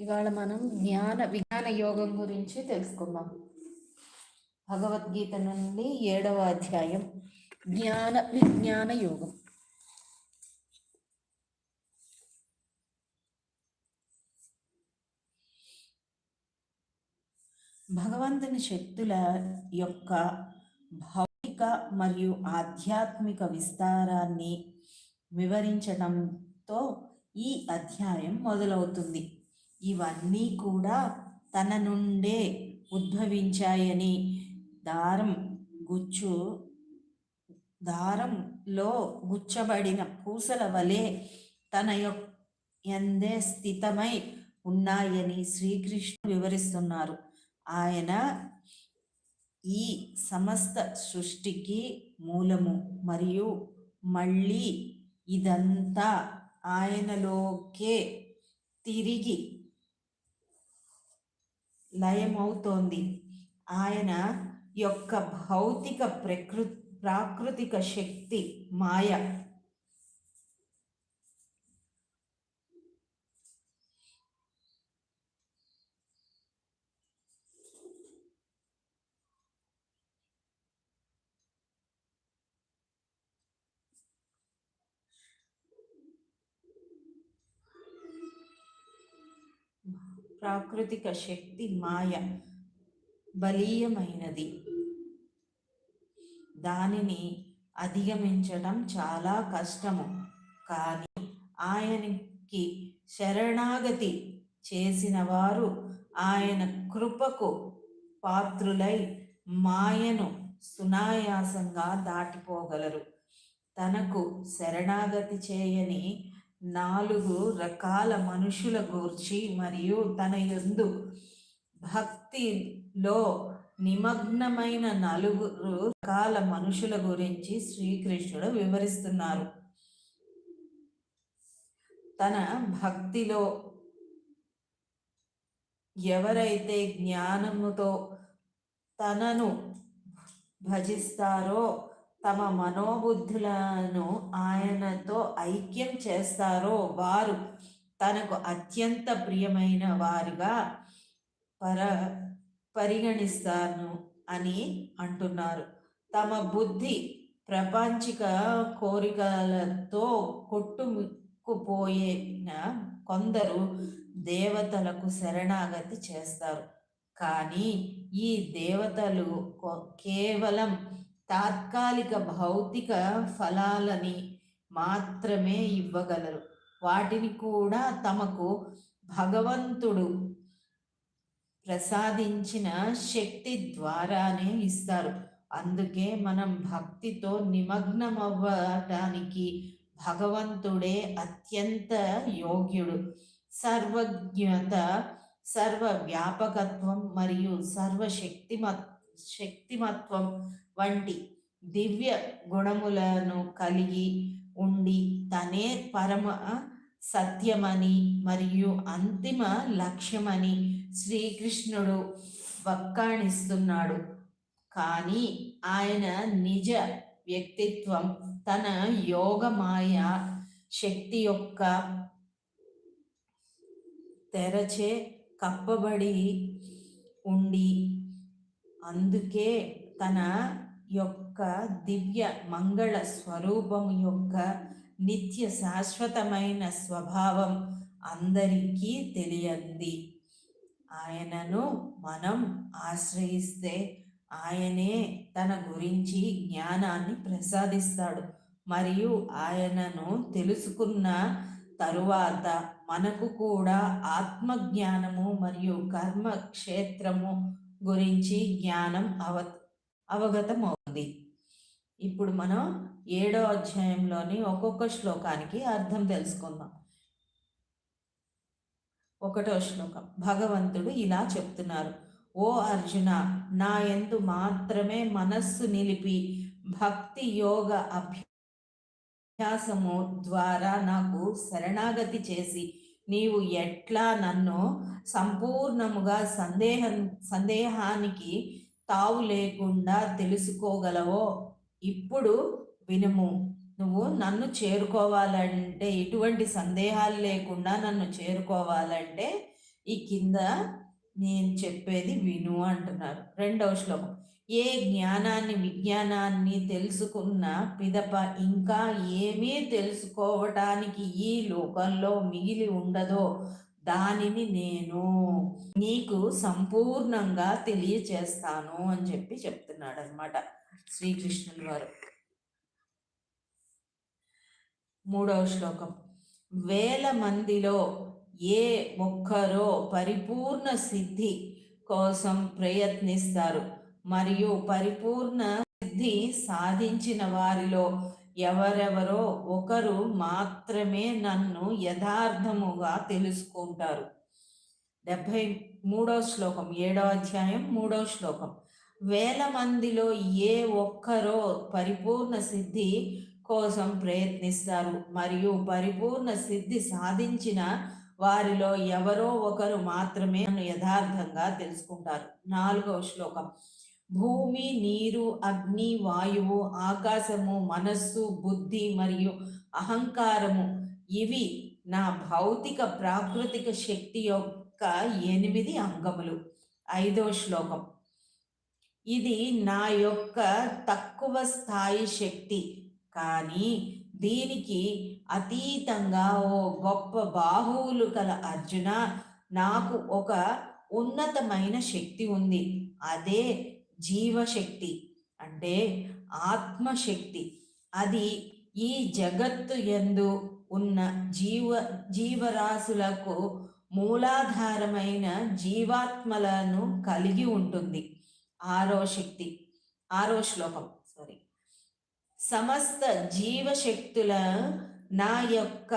ఇవాళ మనం జ్ఞాన విజ్ఞాన యోగం గురించి తెలుసుకుందాం. భగవద్గీత నుండి ఏడవ అధ్యాయం జ్ఞాన విజ్ఞాన యోగం. భగవంతుని శక్తుల యొక్క భౌతిక మరియు ఆధ్యాత్మిక విస్తారాన్ని వివరించడంతో ఈ అధ్యాయం మొదలవుతుంది. ఇవన్నీ కూడా తన నుండే ఉద్భవించాయని దారం గుచ్చు దారంలో గుచ్చబడిన పూసల వలె తన యొక్క ఎందే స్థితమై ఉన్నాయని శ్రీకృష్ణుడు వివరిస్తున్నారు. ఆయన ఈ సమస్త సృష్టికి మూలము మరియు మళ్ళీ ఇదంతా ఆయనలోకే తిరిగి లయమవుతోంది. ఆయన యొక్క భౌతిక ప్రకృ ప్రాకృతిక శక్తి మాయ. ప్రాకృతిక శక్తి మాయ బలీయమైనది దానిని అధిగమించడం చాలా కష్టము కానీ ఆయనకి శరణాగతి చేసిన వారు ఆయన కృపకు పాత్రులై మాయను సునాయాసంగా దాటిపోగలరు తనకు శరణాగతి చేయని నాలుగు రకాల మనుషుల గూర్చి మరియు తన యందు భక్తిలో నిమగ్నమైన నలుగురు రకాల మనుషుల గురించి శ్రీకృష్ణుడు వివరిస్తున్నారు. తన భక్తిలో ఎవరైతే జ్ఞానముతో తనను భజిస్తారో తమ మనోబుద్ధులను ఆయనతో ఐక్యం చేస్తారో వారు తనకు అత్యంత ప్రియమైన వారిగా పర పరిగణిస్తాను అని అంటున్నారు. తమ బుద్ధి ప్రపంచిక కోరికలతో కొట్టుకుపోయిన కొందరు దేవతలకు శరణాగతి చేస్తారు. కానీ ఈ దేవతలు కేవలం తాత్కాలిక భౌతిక ఫలాలని మాత్రమే ఇవ్వగలరు. వాటిని కూడా తమకు భగవంతుడు ప్రసాదించిన శక్తి ద్వారానే ఇస్తారు. అందుకే మనం భక్తితో నిమగ్నం అవ్వటానికి భగవంతుడే అత్యంత యోగ్యుడు. సర్వజ్ఞత సర్వ వ్యాపకత్వం మరియు సర్వశక్తిమత్ శక్తిమత్వం వంటి దివ్య గుణములను కలిగి ఉండి తనే పరమ సత్యమని మరియు అంతిమ లక్ష్యమని శ్రీకృష్ణుడు వక్కాణిస్తున్నాడు. కానీ ఆయన నిజ వ్యక్తిత్వం తన యోగమాయ శక్తి యొక్క తెరచే కప్పబడి ఉండి అందుకే తన యొక్క దివ్య మంగళ స్వరూపం యొక్క నిత్య శాశ్వతమైన స్వభావం అందరికీ తెలియంది. ఆయనను మనం ఆశ్రయిస్తే ఆయనే తన గురించి జ్ఞానాన్ని ప్రసాదిస్తాడు. మరియు ఆయనను తెలుసుకున్న తరువాత మనకు కూడా ఆత్మజ్ఞానము మరియు కర్మ క్షేత్రము గురించి జ్ఞానం అవ ఉంది. ఇప్పుడు మనం ఏడో అధ్యాయంలోని ఒక్కొక్క శ్లోకానికి అర్థం తెలుసుకుందాం. ఒకటో శ్లోకం. భగవంతుడు ఇలా చెప్తున్నారు. ఓ అర్జున నా ఎందు మాత్రమే మనస్సు నిలిపి భక్తి యోగ అభ్యాసము ద్వారా నాకు శరణాగతి చేసి నీవు ఎట్లా నన్ను సంపూర్ణముగా సందేహం సందేహానికి తావు లేకుండా తెలుసుకోగలవో? ఇప్పుడు వినుము. నువ్వు నన్ను చేరుకోవాలంటే ఎటువంటి సందేహాలు లేకుండా నన్ను చేరుకోవాలంటే ఈ కింద నేను చెప్పేది విను అంటున్నారు. రెండవ శ్లోకం. ఏ జ్ఞానాన్ని విజ్ఞానాన్ని తెలుసుకున్న పిదప ఇంకా ఏమీ తెలుసుకోవటానికి ఈ లోకంలో మిగిలి ఉండదో దానిని నేను నీకు సంపూర్ణంగా తెలియచేస్తాను అని చెప్పి చెప్తున్నాడు అనమాట శ్రీకృష్ణుల వారు. మూడవ శ్లోకం. వేల మందిలో ఏ ఒక్కరో పరిపూర్ణ సిద్ధి కోసం ప్రయత్నిస్తారు. మరియు పరిపూర్ణ సిద్ధి సాధించిన వారిలో ఎవరెవరో ఒకరు మాత్రమే నన్ను యథార్థముగా తెలుసుకుంటారు. డెబ్భై మూడవ శ్లోకం ఏడవ అధ్యాయం మూడవ శ్లోకం. వేల మందిలో ఏ ఒక్కరో పరిపూర్ణ సిద్ధి కోసం ప్రయత్నిస్తారు. మరియు పరిపూర్ణ సిద్ధి సాధించిన వారిలో ఎవరో ఒకరు మాత్రమే యథార్థంగా తెలుసుకుంటారు. నాలుగవ శ్లోకం. భూమి నీరు అగ్ని వాయువు ఆకాశము మనస్సు బుద్ధి మరియు అహంకారము. ఇవి నా భౌతిక ప్రాకృతిక శక్తి యొక్క ఎనిమిది అంగములు. ఐదో శ్లోకం. ఇది నా యొక్క తక్కువ స్థాయి శక్తి. కానీ దీనికి అతీతంగా ఓ గొప్ప బాహువులు కల అర్జున నాకు ఒక ఉన్నతమైన శక్తి ఉంది. అదే జీవశక్తి అంటే ఆత్మశక్తి. అది ఈ జగత్తు ఎందు ఉన్న జీవ జీవరాశులకు మూలాధారమైన జీవాత్మలను కలిగి ఉంటుంది. ఆరో శక్తి ఆరో శ్లోకం సారీ సమస్త జీవశక్తుల నా యొక్క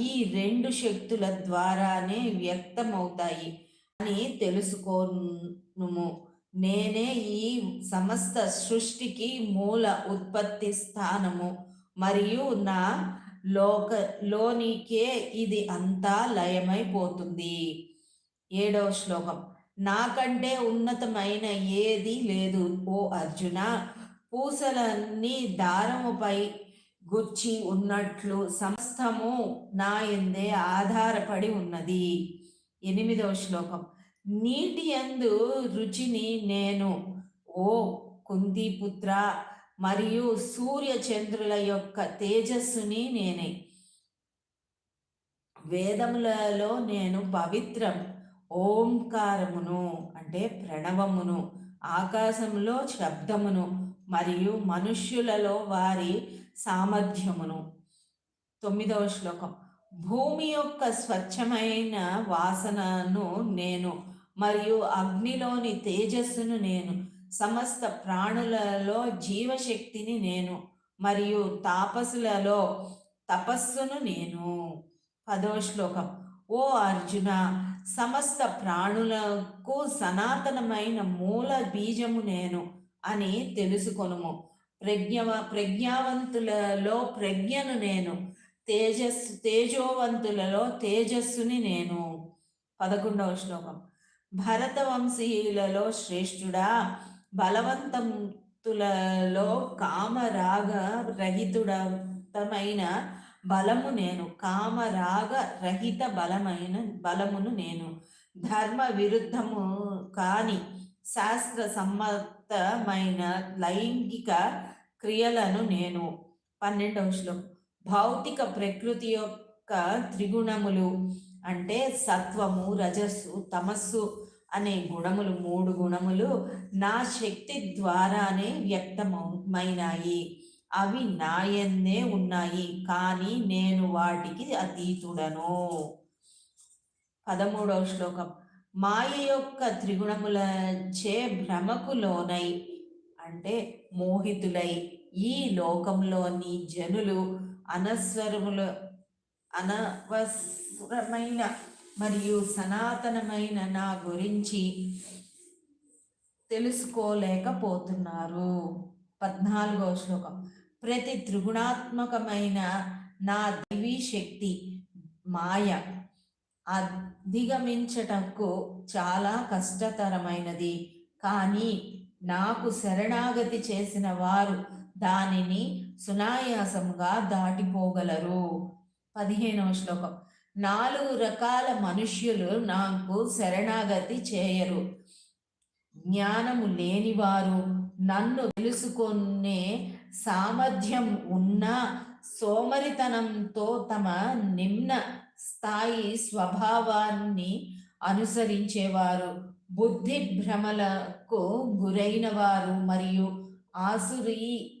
ఈ రెండు శక్తుల ద్వారానే వ్యక్తమవుతాయి అని తెలుసుకోను నేనే ఈ సమస్త సృష్టికి మూల ఉత్పత్తి స్థానము మరియు నా లోక లోనికే ఇది అంతా లయమైపోతుంది. ఏడవ శ్లోకం. నాకంటే ఉన్నతమైన ఏది లేదు ఓ అర్జున. పూసలన్నీ దారముపై గుచ్చి ఉన్నట్లు సమస్తము నా ఎందే ఆధారపడి ఉన్నది. ఎనిమిదవ శ్లోకం. నీటి అందు రుచిని నేను ఓ కుంతిపుత్ర మరియు సూర్య చంద్రుల యొక్క తేజస్సుని నేనే. వేదములలో నేను పవిత్రం ఓంకారమును అంటే ప్రణవమును ఆకాశంలో శబ్దమును మరియు మనుష్యులలో వారి సామర్థ్యమును. తొమ్మిదవ శ్లోకం. భూమి యొక్క స్వచ్ఛమైన వాసనను నేను మరియు అగ్నిలోని తేజస్సును నేను సమస్త ప్రాణులలో జీవశక్తిని నేను మరియు తాపసులలో తపస్సును నేను. పదో శ్లోకం. ఓ అర్జున సమస్త ప్రాణులకు సనాతనమైన మూల బీజము నేను అని తెలుసుకొనుము. ప్రజ్ఞ ప్రజ్ఞావంతులలో ప్రజ్ఞను నేను తేజస్సు తేజోవంతులలో తేజస్సుని నేను. పదకొండవ శ్లోకం. భరతవంశీయులలో శ్రేష్ఠుడా బలవంతములలో కామరాగ రహితుడమైన బలము నేను కామరాగ రహిత బలమైన బలమును నేను. ధర్మ విరుద్ధము కాని శాస్త్ర సమ్మతమైన లైంగిక క్రియలను నేను. పన్నెండవ శ్లోకం. భౌతిక ప్రకృతి యొక్క త్రిగుణములు అంటే సత్వము రజస్సు తమస్సు అనే గుణములు మూడు గుణములు నా శక్తి ద్వారానే వ్యక్తమైనాయి అవి నాయన్నే ఉన్నాయి కానీ నేను వాటికి అతీతుడను. పదమూడవ శ్లోకం. మాయ యొక్క త్రిగుణములచే భ్రమకు లోనై అంటే మోహితులై ఈ లోకంలోని జనులు అనస్వరముల అనవసరమైన మరియు సనాతనమైన నా గురించి తెలుసుకోలేకపోతున్నారు. పద్నాలుగో శ్లోకం. ప్రతి త్రిగుణాత్మకమైన నా దివీ శక్తి మాయ అధిగమించటకు చాలా కష్టతరమైనది. కానీ నాకు శరణాగతి చేసిన వారు దానిని సునాయాసంగా దాటిపోగలరు. పదిహేనవ శ్లోకం. నాలుగు రకాల మనుష్యులు నాకు శరణాగతి చేయరు. జ్ఞానము లేనివారు నన్ను తెలుసుకునే సామర్థ్యం ఉన్న సోమరితనంతో తమ నిమ్న స్థాయి స్వభావాన్ని అనుసరించేవారు. బుద్ధి భ్రమలకు గురైన వారు మరియు ఆసురీ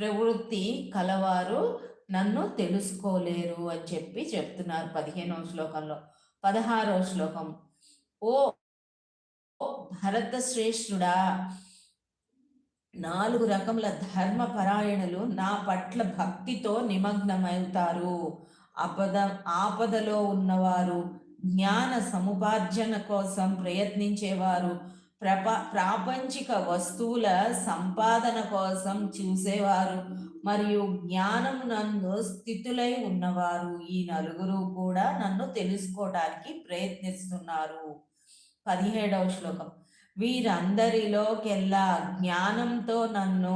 ప్రవృత్తి కలవారు నన్ను తెలుసుకోలేరు అని చెప్పి చెప్తున్నారు పదిహేనవ శ్లోకంలో. పదహారవ శ్లోకం. ఓ భరత శ్రేష్ఠుడా నాలుగు రకముల ధర్మపరాయణులు నా పట్ల భక్తితో నిమగ్నమవుతారు. ఆపద ఆపదలో ఉన్నవారు జ్ఞాన సముపార్జన కోసం ప్రయత్నించేవారు ప్రప ప్రాపంచిక వస్తువుల సంపాదన కోసం చూసేవారు మరియు జ్ఞానం నన్ను స్థితులై ఉన్నవారు ఈ నలుగురు కూడా నన్ను తెలుసుకోవడానికి ప్రయత్నిస్తున్నారు. పదిహేడవ శ్లోకం. వీరందరిలోకెల్లా జ్ఞానంతో నన్ను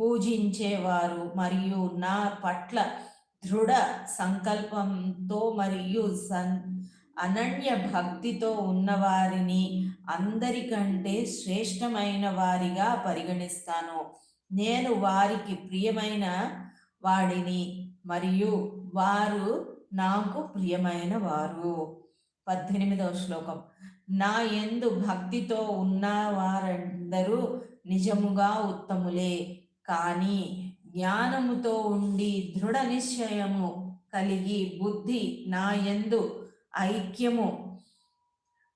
పూజించేవారు మరియు నా పట్ల దృఢ సంకల్పంతో మరియు సన్ అనన్య భక్తితో ఉన్నవారిని అందరికంటే శ్రేష్టమైన వారిగా పరిగణిస్తాను. నేను వారికి ప్రియమైన వాడిని మరియు వారు నాకు ప్రియమైన వారు. పద్దెనిమిదవ శ్లోకం. నా ఎందు భక్తితో ఉన్న వారందరూ నిజముగా ఉత్తములే కానీ జ్ఞానముతో ఉండి దృఢ నిశ్చయము కలిగి బుద్ధి నా ఎందు ఐక్యము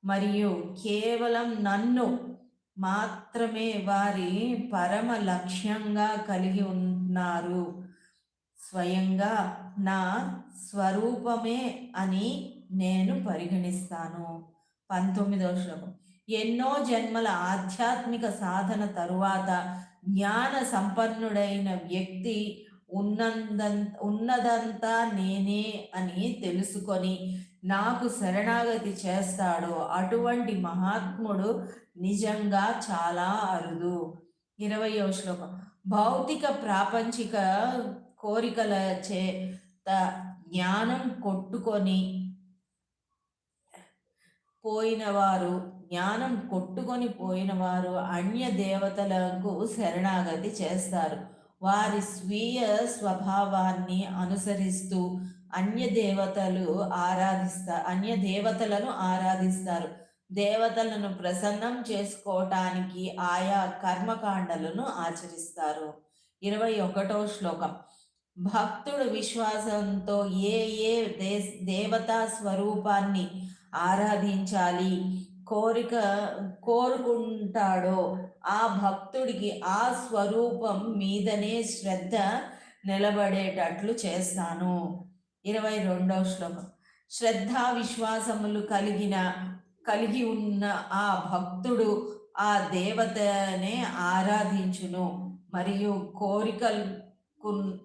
మరియు కేవలం నన్ను మాత్రమే వారి పరమ లక్ష్యంగా కలిగి ఉన్నారు. స్వయంగా నా స్వరూపమే అని నేను పరిగణిస్తాను. పంతొమ్మిదవ శ్లోకం. ఎన్నో జన్మల ఆధ్యాత్మిక సాధన తరువాత జ్ఞాన సంపన్నుడైన వ్యక్తి ఉన్నంద ఉన్నదంతా నేనే అని తెలుసుకొని నాకు శరణాగతి చేస్తాడో అటువంటి మహాత్ముడు నిజంగా చాలా అరుదు. ఇరవయో శ్లోకం. భౌతిక ప్రాపంచిక కోరికల చేత జ్ఞానం కొట్టుకొని పోయినవారు జ్ఞానం కొట్టుకొని పోయినవారు అన్య దేవతలకు శరణాగతి చేస్తారు. వారి స్వీయ స్వభావాన్ని అనుసరిస్తూ అన్య దేవతలు ఆరాధిస్తా అన్య దేవతలను ఆరాధిస్తారు. దేవతలను ప్రసన్నం చేసుకోవటానికి ఆయా కర్మకాండలను ఆచరిస్తారు. ఇరవై ఒకటో శ్లోకం. భక్తుడు విశ్వాసంతో ఏ ఏ దే దేవతా స్వరూపాన్ని ఆరాధించాలి కోరిక కోరుకుంటాడో ఆ భక్తుడికి ఆ స్వరూపం మీదనే శ్రద్ధ నిలబడేటట్లు చేస్తాను. ఇరవై రెండవ శ్లోకం. శ్రద్ధ విశ్వాసములు కలిగిన కలిగి ఉన్న ఆ భక్తుడు ఆ దేవతనే ఆరాధించును. మరియు కోరికలు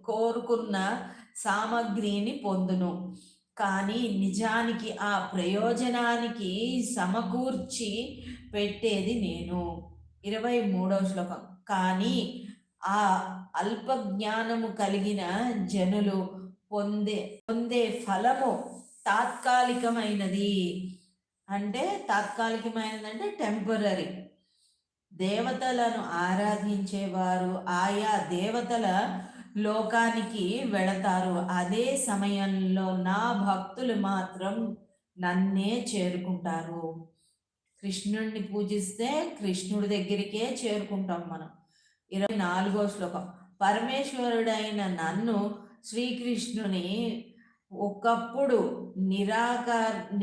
కోరుకున్న సామగ్రిని పొందును. కానీ నిజానికి ఆ ప్రయోజనానికి సమకూర్చి పెట్టేది నేను. ఇరవై మూడవ శ్లోకం. కానీ ఆ అల్ప జ్ఞానము కలిగిన జనులు పొందే పొందే ఫలము తాత్కాలికమైనది. అంటే తాత్కాలికమైనది అంటే టెంపరీ దేవతలను ఆరాధించేవారు ఆయా దేవతల లోకానికి వెళతారు. అదే సమయంలో నా భక్తులు మాత్రం నన్నే చేరుకుంటారు. కృష్ణుడిని పూజిస్తే కృష్ణుడి దగ్గరికే చేరుకుంటాం మనం. ఇరవై నాలుగో శ్లోకం. పరమేశ్వరుడైన నన్ను శ్రీకృష్ణుని ఒకప్పుడు నిరాకార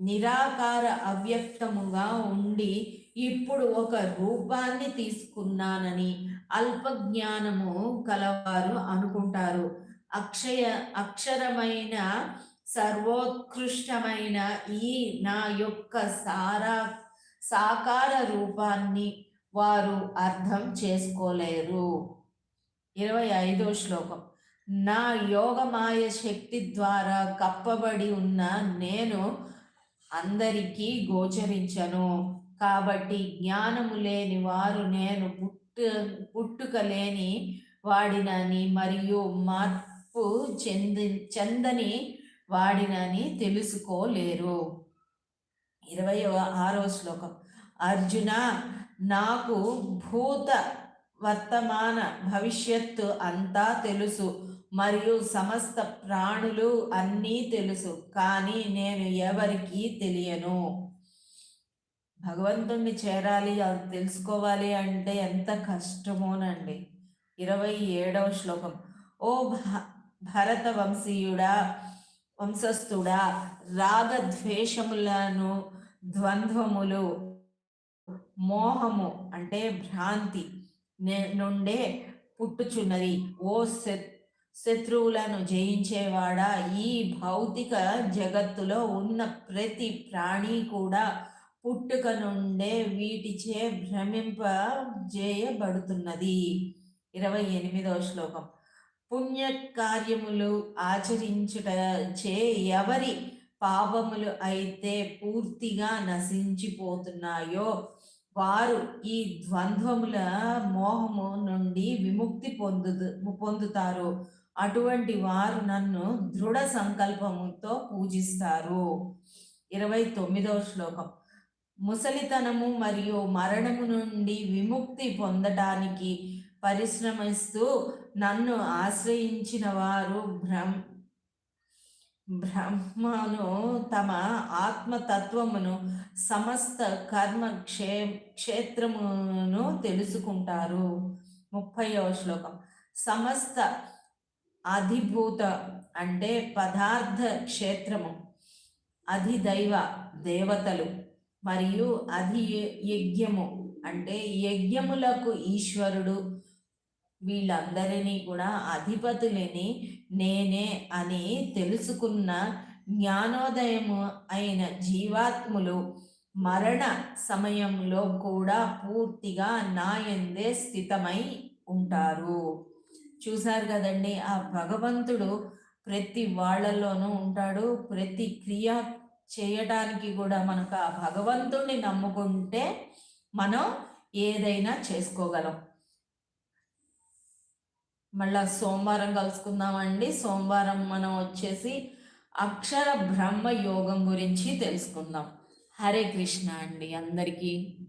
నిరాకార అవ్యక్తముగా ఉండి ఇప్పుడు ఒక రూపాన్ని తీసుకున్నానని అల్ప జ్ఞానము కలవారు అనుకుంటారు. అక్షయ అక్షరమైన సర్వోత్కృష్టమైన ఈ నా యొక్క సారా సాకార రూపాన్ని వారు అర్థం చేసుకోలేరు. ఇరవై ఐదో శ్లోకం. నా యోగమాయ శక్తి ద్వారా కప్పబడి ఉన్న నేను అందరికీ గోచరించను. కాబట్టి జ్ఞానము లేని వారు నేను పుట్టు పుట్టుక లేని వాడినని మరియు మార్పు చెంది చెందని వాడినని తెలుసుకోలేరు. ఇరవై ఆరో శ్లోకం. అర్జున నాకు భూత వర్తమాన భవిష్యత్తు అంతా తెలుసు మరియు సమస్త ప్రాణులు అన్నీ తెలుసు కానీ నేను ఎవరికీ తెలియను. భగవంతుణ్ణి చేరాలి అది తెలుసుకోవాలి అంటే ఎంత కష్టమోనండి. ఇరవై ఏడవ శ్లోకం. ఓ భరత వంశీయుడా వంశస్థుడా రాగద్వేషములను ద్వంద్వములు మోహము అంటే భ్రాంతి నుండే పుట్టుచున్నది. ఓ శత్రువులను జయించేవాడా ఈ భౌతిక జగత్తులో ఉన్న ప్రతి ప్రాణి కూడా పుట్టుక నుండే వీటిచే భ్రమింపజేయబడుతున్నది. ఇరవై ఎనిమిదవ శ్లోకం. పుణ్యకార్యములు ఆచరించుట చే ఎవరి పాపములు అయితే పూర్తిగా నశించిపోతున్నాయో వారు ఈ ద్వంద్వముల మోహము నుండి విముక్తి పొందు పొందుతారు. అటువంటి వారు నన్ను దృఢ సంకల్పముతో పూజిస్తారు. ఇరవై తొమ్మిదవ శ్లోకం. ముసలితనము మరియు మరణము నుండి విముక్తి పొందటానికి పరిశ్రమిస్తూ నన్ను ఆశ్రయించిన వారు బ్రహ్మ బ్రహ్మను తమ ఆత్మతత్వమును సమస్త కర్మ క్షే క్షేత్రమును తెలుసుకుంటారు. ముప్పైవ శ్లోకం. సమస్త అధిభూత అంటే పదార్థ క్షేత్రము అధిదైవ దేవతలు మరియు అధి యజ్ఞము అంటే యజ్ఞములకు ఈశ్వరుడు వీళ్ళందరినీ కూడా అధిపతులని నేనే అని తెలుసుకున్న జ్ఞానోదయము అయిన జీవాత్ములు మరణ సమయంలో కూడా పూర్తిగా నాయందే స్థితమై ఉంటారు. చూశారు కదండి ఆ భగవంతుడు ప్రతి వాళ్ళలోనూ ఉంటాడు. ప్రతి క్రియ చేయటానికి కూడా మనకు ఆ భగవంతుడిని నమ్ముకుంటే మనం ఏదైనా చేసుకోగలం. మళ్ళా సోమవారం కలుసుకుందామండి. సోమవారం మనం వచ్చేసి అక్షర బ్రహ్మ యోగం గురించి తెలుసుకుందాం. హరే కృష్ణ అండి అందరికీ.